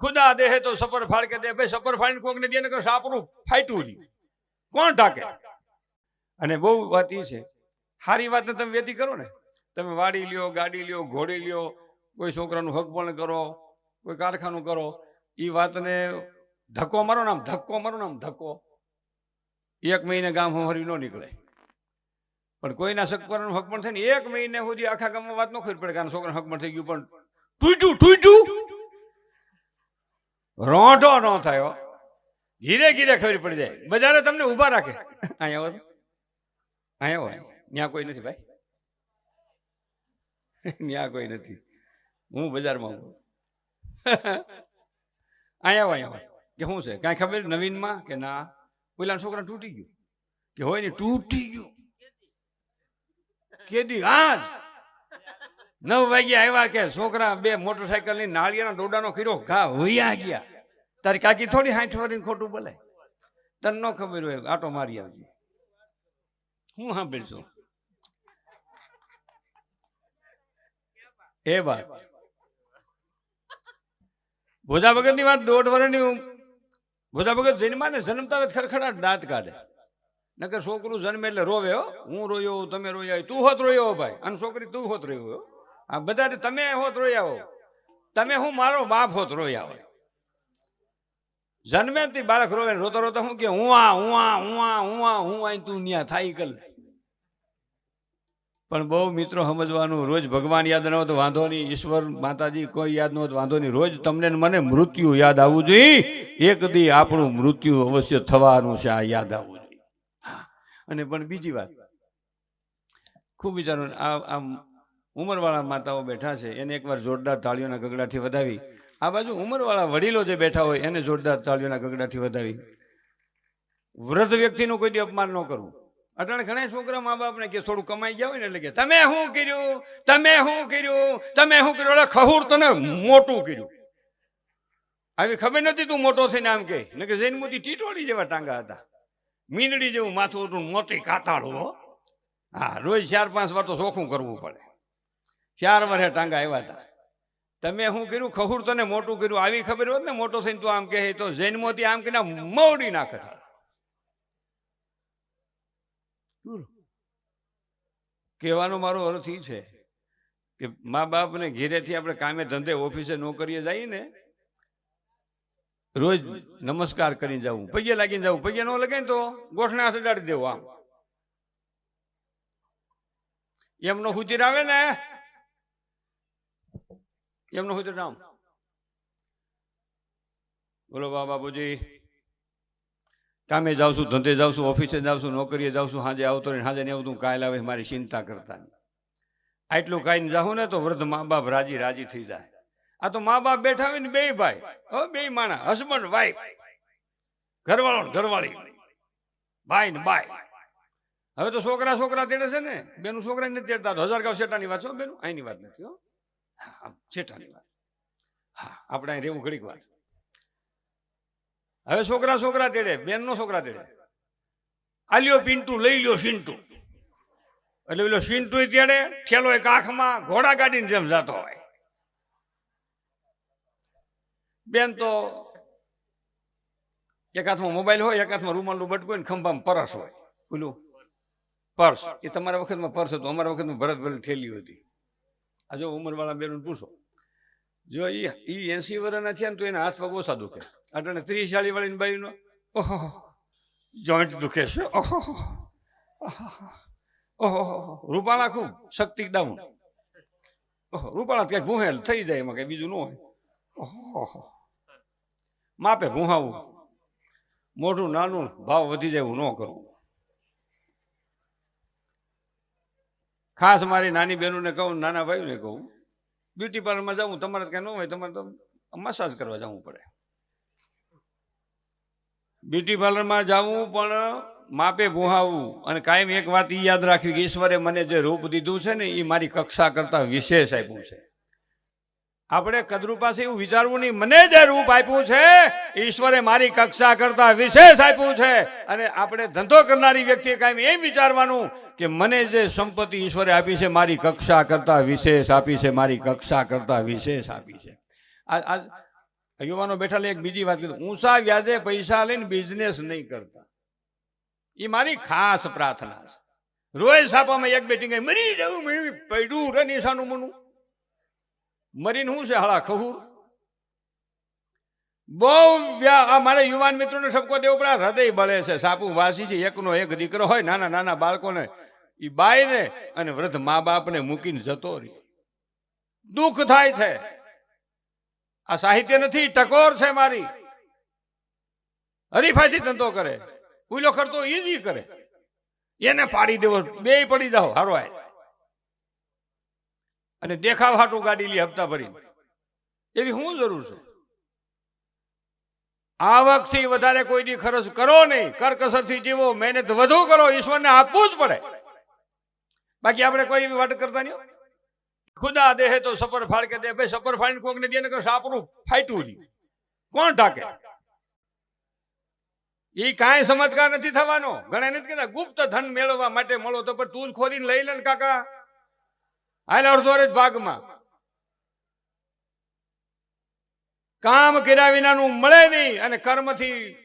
ખુદા દેહે તો સફર ફાળ કે દે. ભાઈ, સફર ફાળીને કોક ને દે ને સાપરું ફાટ્યું રહ્યું કોણ ઢાકે? અને બહુ વાત એ છે. સારી વાતને તમે વેતી કરો ને. તમે વાડી લ્યો, ગાડી લ્યો, ઘોડી લ્યો, કોઈ છોકરાનું હક પણ કરો, કોઈ કારખાનું કરો એ વાતને ધક્કો મારો નામ ધક્કો મારો નામ ધક્કો. એક મહિને ગામ હરી ન નીકળે. પણ કોઈના છોકરાનું હક પણ થાય ને, એક મહિને સુધી આખા ગામમાં વાત ન ખબર પડે કારણ છોકરાનું હક પણ થઈ ગયું, પણ તૂટ્યું તૂટ્યું. રોંઢો ન થયો. ઘીરે ઘીરે ખબર પડી જાય. બજારે તમને ઊભા રાખે. અહીંયા આવો. અહીંયા હોય ત્યાં કોઈ નથી ભાઈ. ત્યાં કોઈ નથી. હું બજારમાં ઊભો. અહીંયા હોય હોય કે શું છે? કાંઈ ખબર નવીનમાં? કે ના. પેલા છોકરા તૂટી ગયું. કે હોય ને, તૂટી ગયું. કેદી? આજ નવ વાગ્યા આવ્યા કે છોકરા બે મોટરસાયકલની નાળિયાના દોડાનો ખીરો ઘા હોયા ગયા. તારી કાકી થોડી હાઠ વરીને ખોટું બોલે? તને ન ખબર હોય, આટો મારી આવજે. હું સાંભળશું? એ વાત. ભોજા ભગતની વાત દોઢ વર્ષની ભોજા ભગત જન્મા ને જન્મતા જ ખડખડાટ દાંત કાઢે. નકર છોકરું જન્મે એટલે રોવે હો. હું રોયો, તમે રોયા તું હોત રોયો ભાઈ. અને છોકરી તું હોત હો. આ બધા તમે હોત રોયા હો. તમે હું મારો બાપ હોત રોયા હોય. જન્મે થી બાળક રોવે રોતો રોતો હું કે હું આ હું આ હું આ હું આ હું આ, તું ન્યા થાય કલ. પણ બહુ મિત્રો સમજવાનું, રોજ ભગવાન યાદ ન હોત, વાંધો નહીં, ઈશ્વર માતાજી કોઈ યાદ ન હોત, વાંધો નહીં. રોજ તમને મને મૃત્યુ યાદ આવવું જોઈએ. એક દી આપણું મૃત્યુ અવશ્ય થવાનું છે, આ યાદ આવવું જોઈએ. અને પણ બીજી વાત. ખૂબ વિચારો આ, આમ ઉંમરવાળા માતાઓ બેઠા છે, એને એકવાર જોરદાર તાળીઓના ગગડાથી વધાવી. આ બાજુ ઉંમરવાળા વડીલો જે બેઠા હોય, એને જોરદાર તાળીઓના ગગડાથી વધાવી. વૃદ્ધ વ્યક્તિનું કોઈ અપમાન ન કરવું અટાણે ઘણા છોકરા મા બાપને કે થોડું કમાઈ ગયા હોય ને એટલે કે, તમે શું કર્યું? તમે શું કર્યું? તમે શું કર્યું? એટલે ખહુર તને મોટું કર્યું. આવી ખબર નથી તું મોટો થઈને આમ કે. ને કે જૈન મોતી ટીટોળી જેવા ટાંગા હતા. મીંદડી જેવું માથું હતું મોટી કાતાળું, હા. રોજ ચાર પાંચ વાર તો ચોખ્ખું કરવું પડે. ચાર વર્ષે ટાંગા આવ્યા હતા તમે શું કર્યું? ખહુર તને મોટું કર્યું. આવી ખબર હોત ને, મોટો થઈને તું આમ કહે તો જૈનમોતી આમ કે મવડી નાખે. કહેવાનો મારો અર્થ એ છે કે મા બાપને ઘેરેથી આપણે કામે ધંધે, ઓફિસે નોકરીએ જઈએ ને, રોજ નમસ્કાર કરીને જવું પગે લાગીને જવું પગે ન લગે ને તો ગોઠણા સડાડી દેવું આમ. એમનો હુચિર આવે ને એમનો હુચીર નામ. બોલો બા બાપુજી. કામે જાઉં છું, ધંધે જાઉં છું, ઓફિસે જાઉં છું, નોકરીએ જાઉં છું સાંજે આવતો ને સાંજે ને આવતું કાંઈ લાવે મારી ચિંતા કરતા નહીં. આટલું કાંઈ જાઉં ને તો વૃદ્ધ મા બાપ રાજી રાજી થઈ જાય. આ તો મા બાપ બેઠા હોય ને બે ભાઈ. હવે બે માણા હસબન્ડ વાઈફ ઘરવાળો ઘરવાળી. ભાઈ ને બાય હવે તો છોકરા છોકરા તેડે છે ને. બેનું છોકરા નથી તેડતા. હજાર ગાવ શેટાની વાત છો બેનું. અહીંની વાત નથી હો. હા વાત. હા, આપણે રહેવું ઘડીક વાર. હવે છોકરા છોકરા તેડે બેન નો છોકરા તેડે. આલ્યો પિન્ટુ, લઈ લ્યો સિન્ટુ. એટલે પેલો સિન્ટુ તેડે ઠેલો એક આંખમાં ઘોડા ગાડીને જેમ જતો હોય. બેન તો એક હાથમાં મોબાઈલ હોય, એક હાથમાં રૂમાલનું બટકું હોય ને ખંભામાં પરસ હોય. પેલું પર્સ. એ તમારા વખતમાં પર્સ હતું. અમારા વખતમાં ભરત ભરત થેલી હતી. આ જો ઉંમરવાળા બેન પૂછો. જો એ એ એંસી વર્ષના છે ને તો એના હાથ પગ ઓછા દુખે. અટાણે ત્રીસ ચાલી વાળીની બાઈનો ઓહો જોઈન્ટ દુખે છે. ઓહો ઓહો રૂપાળા ખૂબ શક્તિ ડાઉન. ઓહો રૂપાળા ક્યાંક ભૂહેલ થઈ જાય એમાં કઈ બીજું ન હોય. ઓહો માપે ભૂહાવું. મોઢું નાનું ભાવ વધી જાય એવું ન કરવું ખાસ મારી નાની બહેનોને કહું નાના ભાઈઓને કહું બ્યુટી પાર્લરમાં જાઉં, તમારે ક્યાં ન હોય, તમારે તો મસાજ કરવા જવું પડે. બ્યુટી પાર્લરમાં જવું પણ માપે ભૂહાવું. અને કાયમ એક વાત એ યાદ રાખવી કે ઈશ્વરે મને જે રૂપ દીધું છે ને એ મારી કક્ષા કરતાં વિશેષ આપ્યું છે. આપણે કદરૂ પાસે એવું વિચારવું નહીં. મને જે રૂપ આપ્યું છે, ઈશ્વરે મારી કક્ષા કરતા વિશેષ આપ્યું છે. અને આપણે ધંધો કરનારી વ્યક્તિએ કાયમ એમ વિચારવાનું કે મને જે સંપત્તિ ઈશ્વરે આપી છે, મારી કક્ષા કરતા વિશેષ આપી છે, મારી કક્ષા કરતા વિશેષ આપી છે. આ યુવાનો બેઠા એક બીજી વાત કીધું. ઊંચા વ્યાજે પૈસા લઈને બિઝનેસ નહીં કરતા. એ મારી ખાસ પ્રાર્થના છે. રોજ સાપામાં એક બેટિંગ મરી જવું પડ્યું રે નિશાનું મનું. મરીને શું છે હળા ખહુર? બહુ આ મારા યુવાન મિત્રોને ઠપકો દેવો પડે હૃદય બળે છે. સાપુ વાસી છે, એકનો એક દીકરો હોય, નાના નાના બાળકોને એ બાઈને અને વૃદ્ધ મા બાપને મૂકીને જતો રહી. દુઃખ થાય છે. આ સાહિત્ય નથી, ટકોર છે મારી. હરીફાઈથી ધંધો કરે. ઉલો કરતો જ કરે. એને પાડી દેવો બે પડી જાઓ હારો આય અને દેખાવ હાટું ગાડી લી હપ્તા ભરી એવી શું જરૂર છે? આવકથી વધારે કોઈ દી ખર્ચ કરો નહીં. કરકસરથી જીવો. મહેનત વધુ કરો. ઈશ્વરને આપવું જ પડે. બાકી આપણે કોઈ એવી વાત કરતા નહીં ખુદા દેહે તો સફર ફાળ કે દે. ભાઈ, સફર ફાળીને કોકને દે ને સાપરું ફાટ્યું રહ્યું કોણ ટાકે એ કાંઈ ચમત્કાર નથી થવાનો. ઘણા નથી કહેતા, ગુપ્ત ધન મેળવવા માટે મળો તો પણ તું જ ખોલીને લઈ લે ને કાકા. હાલ અડધો ભાગમાં. કામ કર્યા વિનાનું મળે નહીં અને કર્મથી,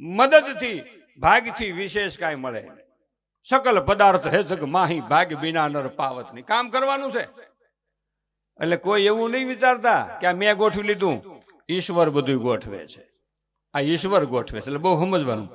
મદદથી, ભાગથી વિશેષ કાંઈ મળે નહીં. સકલ પદાર્થ હે જગ માહી ભાગ વિના નર પાવત નહીં. કામ કરવાનું છે. એટલે કોઈ એવું નહીં વિચારતા કે આ મેં ગોઠવી લીધું. ઈશ્વર બધું ગોઠવે છે. આ ઈશ્વર ગોઠવે છે. એટલે બહુ સમજવાનું.